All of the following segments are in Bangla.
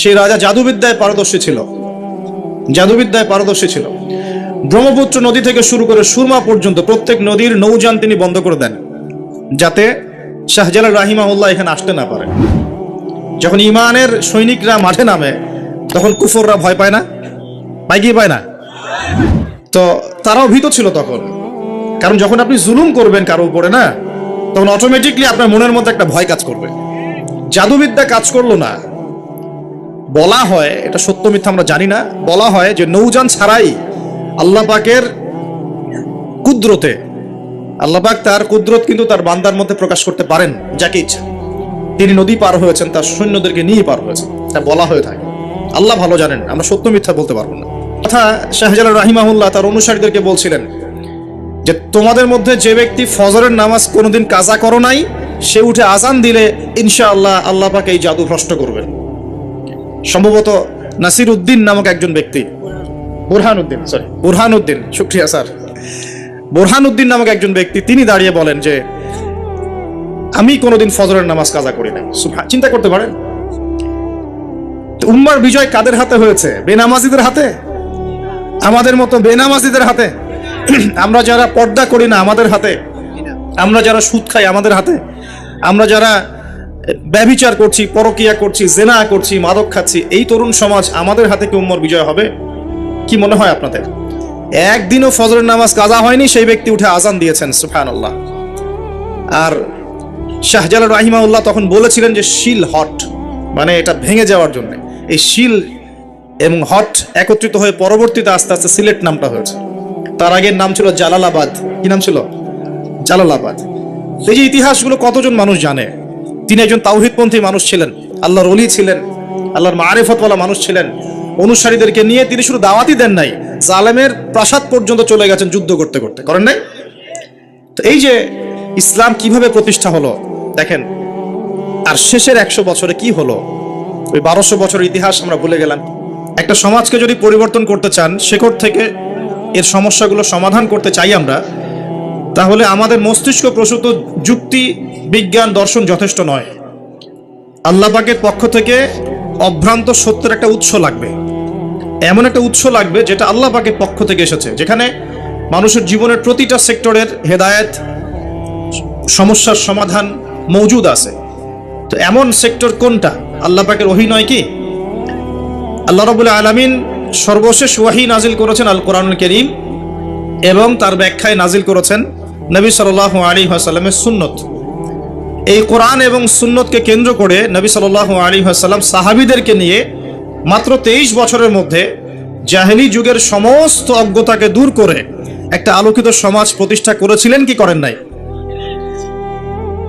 সেই রাজা জাদুবিদ্যায় পারদর্শী ছিল। জাদুবিদ্যায় পারদর্শী ছিল। ব্রহ্মপুত্র নদী থেকে শুরু করে সুরমা পর্যন্ত প্রত্যেক নদীর নৌযান তিনি বন্ধ করে দেন, যাতে শাহজালাল রাহিমাউল্লাহ এখানে আসতে না পারে যখন ইমানের সৈনিকরা মাঠে নামে, তখন কুফররা ভয় পায় না? পায় কি পায় না? তো তারাও ভীত ছিল তখন। কারণ যখন আপনি জুলুম করবেন কারও উপরে না, তখন অটোমেটিকলি আপনার মনের মধ্যে একটা ভয় কাজ করবে। জাদুবিদ্যা কাজ করল না। বলা হয়, এটা সত্য মিথ্যা আমরা জানি না, বলা হয় যে নৌযান ছাড়াই আল্লাহ পাকের কুদরতে, আল্লাহ পাক তার কুদরত কিন্তু তার বান্দার মধ্যে প্রকাশ করতে পারেন, যাকে ইচ্ছা। তিনি নদী পার হয়েছেন, তার সৈন্যদেরকে নিয়ে পার হয়েছেন তা বলা হয়ে থাকে। আল্লাহ ভালো জানেন, আমরা সত্য মিথ্যা বলতে পারব না। কথা শাহজালাল রাহিমাহুল্লাহ তার অনুসারীদেরকে বলছিলেন যে, তোমাদের মধ্যে যে ব্যক্তি ফজরের নামাজ কোনোদিন কাজা করো নাই, সে উঠে আজান দিলে ইনশাআল্লাহ আল্লাহ পাকে এই জাদু ভ্রষ্ট করবেন। সম্ভবত নাসির উদ্দিন নামক একজন ব্যক্তি। বুরহান উদ্দিন সরি বুরহান উদ্দিন শুক্রিয়া স্যার। বুরহান উদ্দিন নামক একজন ব্যক্তি তিনি দাঁড়িয়ে বলেন যে আমি কোনোদিন ফজরের নামাজ কাজা করি না চিন্তা করতে পারেন। তো উম্মার বিজয় কাদের হাতে হয়েছে? বেনামাজিদের হাতে? আমাদের মতো বেনামাজিদের হাতে? আমরা যারা পর্দা করি না আমাদের হাতে? আমরা যারা সুদ খাই আমাদের হাতে? আমরা যারা ব্যভিচার করছি, পরকিয়া করছি, জেনা করছি, মাদক খাচ্ছি, এই তরুণ সমাজ আমাদের হাতে কি উম্মর বিজয় হবে? কি মনে হয় আপনাদের? একদিনও ফজরের নামাজ কাজা হয়নি, সেই ব্যক্তি উঠে আজান দিয়েছেন সুফানুল্লাহ আর শাহজালাল রাহিমাউল্লাহ তখন বলেছিলেন যে, শিল হট মানে এটা ভেঙে যাওয়ার জন্য। এই শিল এবং হট একত্রিত হয়ে পরবর্তীতে আস্তে আস্তে সিলেট নামটা হয়েছে। তার আগের নাম ছিল জালালাবাদ। কি নাম ছিল? জালালাবাদ। এই যে ইতিহাসগুলো কতজন মানুষ জানে? তিনি একজন তাওহিদপন্থী মানুষ ছিলেন, আল্লাহর অলি ছিলেন, আল্লাহর মারেফতওয়ালা মানুষ ছিলেন। অনুসারীদেরকে নিয়ে তিনি শুধু দাওয়াতই দেন নাই, জালেমের প্রাসাদ পর্যন্ত চলে গেছেন যুদ্ধ করতে করতে। করেন নাই? তো এই যে ইসলাম কীভাবে প্রতিষ্ঠা হলো, দেখেন আর শেষের একশো বছরে কি হলো? ওই বারোশো বছর ইতিহাস আমরা ভুলে গেলাম। একটা সমাজকে যদি পরিবর্তন করতে চান শেকড় থেকে এর সমস্যাগুলো সমাধান করতে চাই আমরা তাহলে আমাদের মস্তিষ্ক প্রসূত যুক্তি, বিজ্ঞান, দর্শন যথেষ্ট নয়। আল্লাহ পাকের পক্ষ থেকে অভ্রান্ত সত্যের একটা উৎস লাগবে। এমন একটা উৎস লাগবে যেটা আল্লাহ পাকের পক্ষ থেকে এসেছে, যেখানে মানুষের জীবনের প্রতিটা সেক্টরের হেদায়েত, সমস্যার সমাধান মজুদ আছে। তো এমন সেক্টর কোনটা? আল্লাহ পাকের ওহি নয় কি? আল্লাহ রবুল্লা আলমিন সর্বশেষ ওয়াহি নাজিল করেছেন আল কোরআনুল করিম এবং তার ব্যাখ্যায় নাজিল করেছেন নবী সাল আলী আসাল্লামের সুন্নত। এই কোরআন এবং সুন্নতকে কেন্দ্র করে নবী সাল আলী আসাল্লাম সাহাবিদেরকে নিয়ে মাত্র তেইশ বছরের মধ্যে জাহেলি যুগের সমস্ত অজ্ঞতাকে দূর করে একটা আলোকিত সমাজ প্রতিষ্ঠা করেছিলেন কি করেন নাই?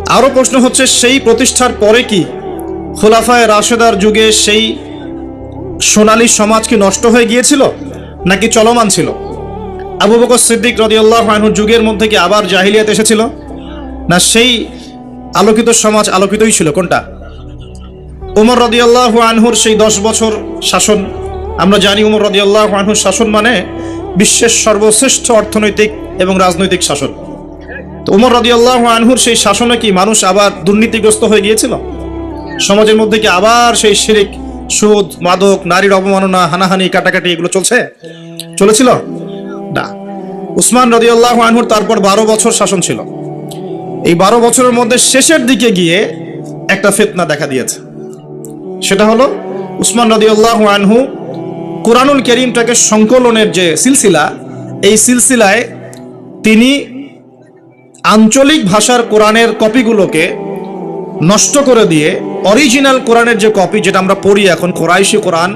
আরও প্রশ্ন হচ্ছে, সেই প্রতিষ্ঠার পরে কি খোলাফায় রাশেদার যুগে সেই সোনালী সমাজ কি নষ্ট হয়ে গিয়েছিল নাকি চলমান ছিল? আবু বকর সিদ্দিক রদিয়াল্লাহ আনহুর যুগের মধ্যে কি আবার জাহিলিয়াত এসেছিল? না সেই আলোকিত সমাজ আলোকিতই ছিল, কোনটা? উমর রদিয়াল্লাহ আনহুর সেই দশ বছর শাসন। আমরা জানি উমর রদিয়াল্লাহ আনহুর শাসন মানে বিশ্বের সর্বশ্রেষ্ঠ অর্থনৈতিক এবং রাজনৈতিক শাসন। তো উমর রদিয়াল্লাহ আনহুর সেই শাসনে কি মানুষ আবার দুর্নীতিগ্রস্ত হয়ে গিয়েছিল? সমাজের মধ্যে কি আবার সেই শিরিক, সুদ, মাদক, নারীর অবমাননা, হানাহানি, কাটাকাটি এগুলো চলছে? চলেছিল? না উসমান রদিয়াল্লাহ আনহুর তারপর বারো বছর শাসন ছিল। এই বারো বছরের মধ্যে শেষের দিকে গিয়ে একটা ফেতনা দেখা দিয়েছে। সেটা হলো উসমান রদিয়াল্লাহ আনহু কোরআনুল করিমটাকে সংকলনের যে সিলসিলা, এই সিলসিলায় তিনি আঞ্চলিক ভাষার কোরআনের কপিগুলোকে নষ্ট করে দিয়ে অরিজিনাল কোরআনের যে কপি যেটা আমরা পড়ি এখন, কোরাইশি কোরআন,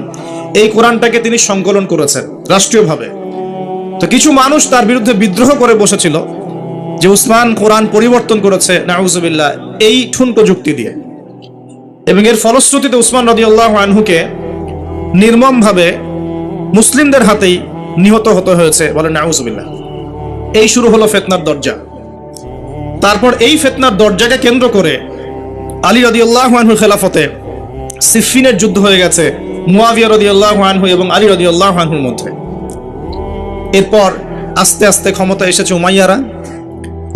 এই কোরআনটাকে তিনি সংকলন করেছেন রাষ্ট্রীয়ভাবে। তো কিছু মানুষ তার বিরুদ্ধে বিদ্রোহ করে বসেছিল যে উসমান কোরআন পরিবর্তন করেছে, নাউজুবিল্লাহ, এই ঠুনকো যুক্তি দিয়ে। এবং এর ফলশ্রুতিতে উসমান রদি আল্লাহ আনহুকে নির্মমভাবে মুসলিমদের হাতেই নিহত হতে হয়েছে বলে নাউজুবিল্লাহ। এই শুরু হলো ফেতনার দরজা। তারপর এই ফেতনার দরজাকে কেন্দ্র করে আলী রদি আল্লাহ আনহুর খেলাফতে সিফিনের যুদ্ধ হয়ে গেছে, মুয়াবিয়া রদি আল্লাহ আনহু এবং আলী রদি আল্লাহ আনহুর মধ্যে। এরপর আস্তে আস্তে ক্ষমতা এসেছে উমাইয়ারা।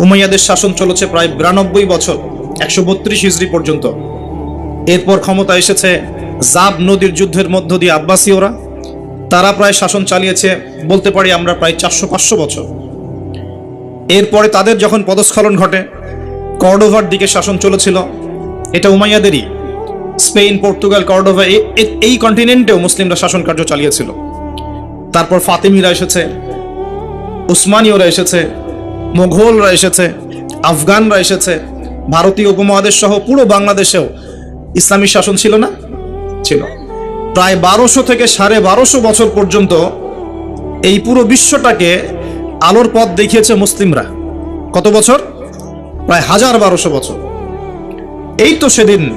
উমাইয়াদের শাসন চলেছে প্রায় বিরানব্বই বছর, একশো বত্রিশ হিজড়ি পর্যন্ত। এরপর ক্ষমতা এসেছে জাব নদীর যুদ্ধের মধ্য দিয়ে আব্বাসীয়রা। তারা প্রায় শাসন চালিয়েছে, বলতে পারি আমরা প্রায় চারশো পাঁচশো বছর। এরপরে তাদের যখন পদস্খলন ঘটে, কর্ডোভার দিকে শাসন চলেছিল। এটা উমাইয়াদেরই। স্পেন, পর্তুগাল, কর্ডোভা এই কন্টিনেন্টেও মুসলিমরা শাসন কার্য চালিয়েছিল। তারপর ফাতেমিরা এসেছে উসমানীয়রা এসেছে, মোঘলরা এসেছে, আফগানরা এসেছে, ভারতীয় উপমহাদেশ সহ পুরো বাংলাদেশেও ইসলামী শাসন ছিল না? ছিল। প্রায় বারোশো থেকে সাড়ে বারোশো বছর পর্যন্ত এই পুরো বিশ্বটাকে আলোর পথ দেখিয়েছে মুসলিমরা। কত বছর? প্রায় হাজার বারোশো বছর। এই তো সেদিন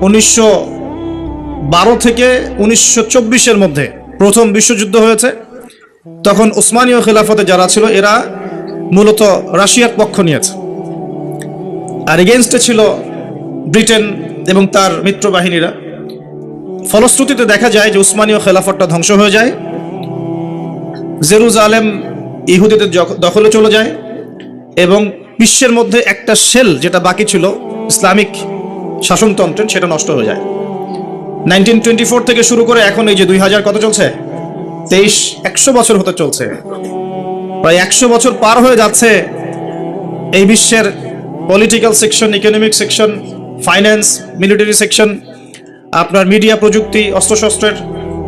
উনিশশো বারো থেকে উনিশশো চব্বিশের মধ্যে প্রথম বিশ্বযুদ্ধ হয়েছে। তখন উসমানীয় খেলাফতে যারা ছিল, এরা মূলত রাশিয়ার পক্ষ নিয়েছে। আর এগেনস্টে ছিল ব্রিটেন এবং তার মিত্র বাহিনীরা ফলশ্রুতিতে দেখা যায় যে উসমানীয় খেলাফতটা ধ্বংস হয়ে যায়। জেরুজালেম ইহুদিদের দখলে চলে যায় এবং বিশ্বের মধ্যে একটা সেল যেটা বাকি ছিল, ইসলামিক শাসনতন্ত্রের, সেটা নষ্ট হয়ে যায়। নাইনটিন টোয়েন্টি ফোর থেকে শুরু করে এখন এই যে দুই হাজার কত চলছে? তেইশ, একশো বছর হতে চলছে। প্রায় একশো বছর পার হয়ে যাচ্ছে এই বিশ্বের political section economic section finance military section আপনার মিডিয়া প্রযুক্তি, অস্ত্রশস্ত্রের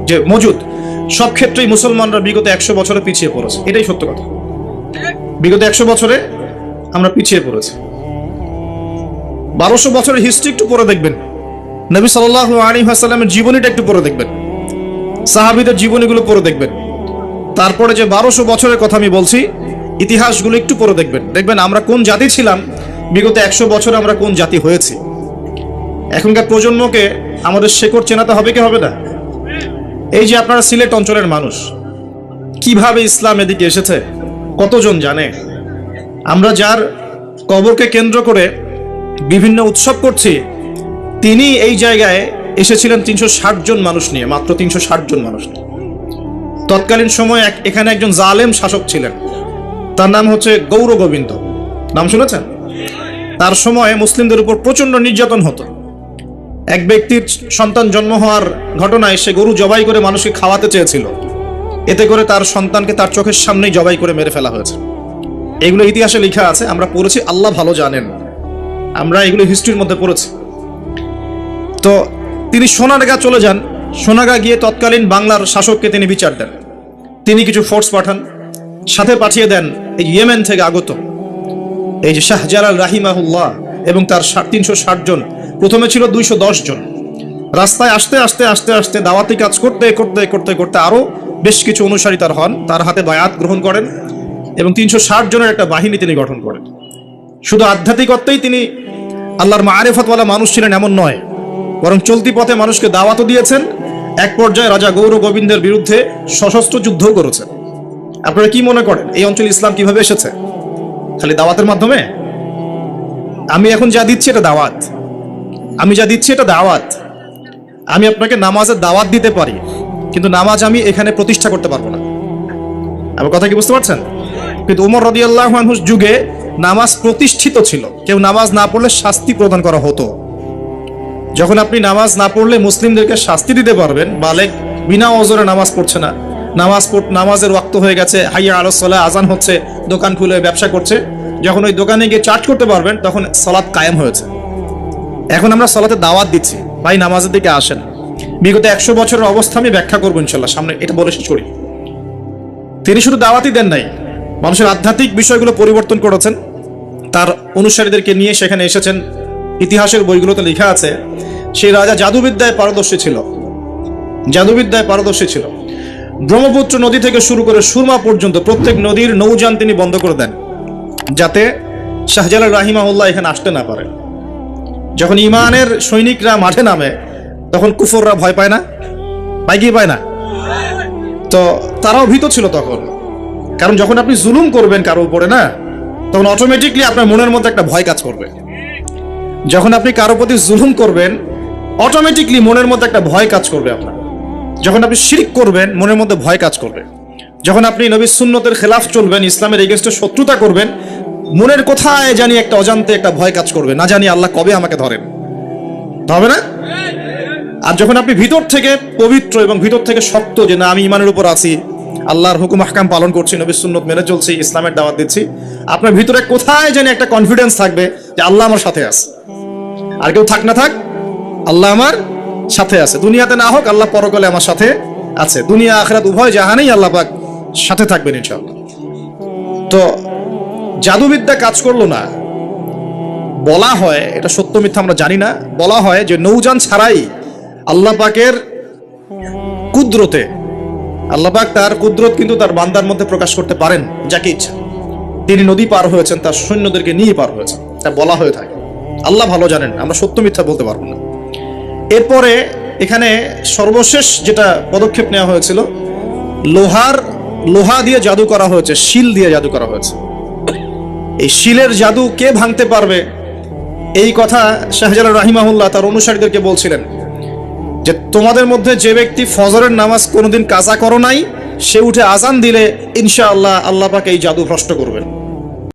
যে মজুদ, সব ক্ষেত্রেই মুসলমানরা বিগত একশো বছরে পিছিয়ে পড়েছে। এটাই সত্য কথা। বিগত একশো বছরে আমরা পিছিয়ে পড়েছি। বারোশো বছরের হিস্ট্রি একটু পরে দেখবেন। নবী সাল্লাহ আলী হাসাল্লামের জীবনীটা একটু পরে দেখবেন। সাহাবিদের জীবনীগুলো পড়ে দেখবেন। তারপরে যে বারোশো বছরের কথা আমি বলছি, ইতিহাসগুলো একটু পড়ে দেখবেন। দেখবেন আমরা কোন জাতি ছিলাম, বিগত একশো বছরে আমরা কোন জাতি হয়েছি। এখনকার প্রজন্মকে আমাদের শেকড় চেনাতে হবে কি হবে না? এই যে আপনারা সিলেট অঞ্চলের মানুষ, কীভাবে ইসলাম এদিকে এসেছে, কতজন জানে? আমরা যার কবরকে কেন্দ্র করে বিভিন্ন উৎসব করছি, তিনি এই জায়গায় এসেছিলেন তিনশো ষাট জন মানুষ নিয়ে, মাত্র তিনশো ষাট জন মানুষ নিয়ে। তৎকালীন সময় এখানে একজন জালেম শাসক ছিলেন। তার নাম হচ্ছে গৌর গোবিন্দ। নাম শুনেছেন? তার সময়ে মুসলিমদের উপর প্রচণ্ড নির্যাতন হতো। এক ব্যক্তির সন্তান জন্ম হওয়ার ঘটনায় সে গরু জবাই করে মানুষকে খাওয়াতে চেয়েছিল। এতে করে তার সন্তানকে তার চোখের সামনেই জবাই করে মেরে ফেলা হয়েছে। এগুলো ইতিহাসে লেখা আছে, আমরা পড়েছি, আল্লাহ ভালো জানেন। আমরা এগুলো হিস্ট্রির মধ্যে পড়েছি। তো তিনি সোনারগা চলে যান। সোনারগা গিয়ে তৎকালীন বাংলার শাসককে তিনি বিচার দেন। তিনি কিছু ফোর্স পাঠান, সাথে পাঠিয়ে দেন এই ইয়েমেন থেকে আগত। এই যে শাহজালাল রাহিমাহুল্লাহ এবং তার তিনশো ষাট জন, প্রথমে ছিল দুইশো দশ জন। রাস্তায় আসতে আসতে আসতে আসতে দাওয়াতি কাজ করতে করতে করতে করতে আরও বেশ কিছু অনুসারী তার হন, তার হাতে বায়াত গ্রহণ করেন এবং তিনশো ষাট জনের একটা বাহিনী তিনি গঠন করেন। শুধু আধ্যাত্মিকত্বেই তিনি আল্লাহর মারেফতওয়ালা মানুষ ছিলেন এমন নয় বরং চলতি পথে মানুষকে দাওয়াতও দিয়েছেন। এক পর্যায়ে রাজা গৌর গোবিন্দের বিরুদ্ধে সশস্ত্র যুদ্ধও করেছেন। আপনারা কি মনে করেন, এই অঞ্চলে ইসলাম কীভাবে এসেছে? খালি দাওয়াতের মাধ্যমে? আমি এখন যা দিচ্ছি এটা দাওয়াত। আমি যা দিচ্ছি এটা দাওয়াত। আমি আপনাকে নামাজের দাওয়াত দিতে পারি, কিন্তু নামাজ আমি এখানে প্রতিষ্ঠা করতে পারব না। আমার কথা কি বুঝতে পারছেন? কিন্তু উমর রদিয়াল্লাহ যুগে নামাজ প্রতিষ্ঠিত ছিল। কেউ নামাজ না পড়লে শাস্তি প্রদান করা হতো। যখন আপনি নামাজ না পড়লে মুসলিমদেরকে শাস্তি দিতে পারবেন, বালেক বিনা অজরে নামাজ পড়ছে না। নামাজ নামাজের ওয়াক্ত হয়ে গেছে, হাইয়া আলসলা আজান হচ্ছে, দোকান খুলে ব্যবসা করছে। যখন ওই দোকানে গিয়ে চার্জ করতে পারবেন, তখন সলাৎ কায়েম হয়েছে। এখন আমরা সলাতে দাওয়াত দিচ্ছি, ভাই নামাজের দিকে আসেন। বিগত একশো বছরের অবস্থা আমি ব্যাখ্যা করব ইনশাল্লাহ, সামনে এটা বলে শেষ করি। তিনি শুধু দাওয়াতই দেন নাই, মানুষের আধ্যাত্মিক বিষয়গুলো পরিবর্তন করেছেন। তার অনুসারীদেরকে নিয়ে সেখানে এসেছেন ইতিহাসের বইগুলোতে লেখা আছে, সেই রাজা জাদুবিদ্যায় পারদর্শী ছিল। জাদুবিদ্যায় পারদর্শী ছিল। ব্রহ্মপুত্র নদী থেকে শুরু করে সুরমা পর্যন্ত প্রত্যেক নদীর নৌযান তিনি বন্ধ করে দেন, যাতে শাহজালাল রাহিমাউল্লাহ এখানে আসতে না পারে। যখন ইমানের সৈনিকরা মাঠে নামে, তখন কুফররা ভয় পায় না? পায় কি পায় না? তো তারাও ভীত ছিল তখন। কারণ যখন আপনি জুলুম করবেন কারও উপরে না, তখন অটোমেটিকলি আপনার মনের মধ্যে একটা ভয় কাজ করবে। যখন আপনি কারও প্রতি জুলুম করবেন অটোমেটিকলি মনের মধ্যে একটা ভয় কাজ করবে আপনার। যখন আপনি শিরিক করবেন, মনের মধ্যে ভয় কাজ করবে। যখন আপনি নবী সুন্নতের খেলাফ চলবেন, ইসলামের এগেনস্টে শত্রুতা করবেন, মনের কোথায় জানি একটা অজান্তে একটা ভয় কাজ করবে, না জানি আল্লাহ কবে আমাকে ধরেন। হবে না? আর যখন আপনি ভিতর থেকে পবিত্র এবং ভিতর থেকে শক্ত যে, না, আমি ইমানের উপর আছি আল্লাহর হুকুম হাকাম পালন করছি নবী সুন্নত মেনে চলছি, ইসলামের দাওয়াত দিচ্ছি। আপনার ভিতরে কোথায় যেন একটা কনফিডেন্স থাকবে যে আল্লাহ আমার সাথে আছে। আর কেউ থাক না থাক, আল্লাহ আমার সাথে আছে। দুনিয়াতে না হোক, আল্লাহ পরকালে আমার সাথে আছে। দুনিয়া, আখরাত, উভয় জাহানেই আল্লাহ পাক সাথে থাকবেন ইনশাআল্লাহ। তো জাদুবিদ্যা কাজ করল না। বলা হয়, এটা সত্য মিথ্যা আমরা জানি না, বলা হয় যে নৌযান ছাড়াই আল্লাহ পাকের কুদরতে আল্লাহ পাক তার কুদরত কিন্তু তার বান্দার মধ্যে প্রকাশ করতে পারেন, যাকে ইচ্ছা। তিনি নদী পার হয়েছেন, তার সৈন্যদেরকে নিয়ে পার হয়েছেন। তা বলা হয়ে থাকে। আল্লাহ ভালো জানেন, আমরা সত্য মিথ্যা বলতে পারব না। এরপরে এখানে সর্বশেষ যেটা পদক্ষেপ নেওয়া হয়েছিল, লোহার, লোহা দিয়ে জাদু করা হয়েছে, শিল দিয়ে জাদু করা হয়েছে। এই শিলের জাদু কে ভাঙতে পারবে? এই কথা শাহজালাল রাহিমাহুল্লাহ তার অনুসারীদেরকে বলছিলেন। যে তোমাদের মধ্যে যে ব্যক্তি ফজরের নামাজ কোনোদিন কাজা করো নাই, সে উঠে আজান দিলে ইনশাআল্লাহ আল্লাহ পাকে এই জাদু ভ্রষ্ট করবেন।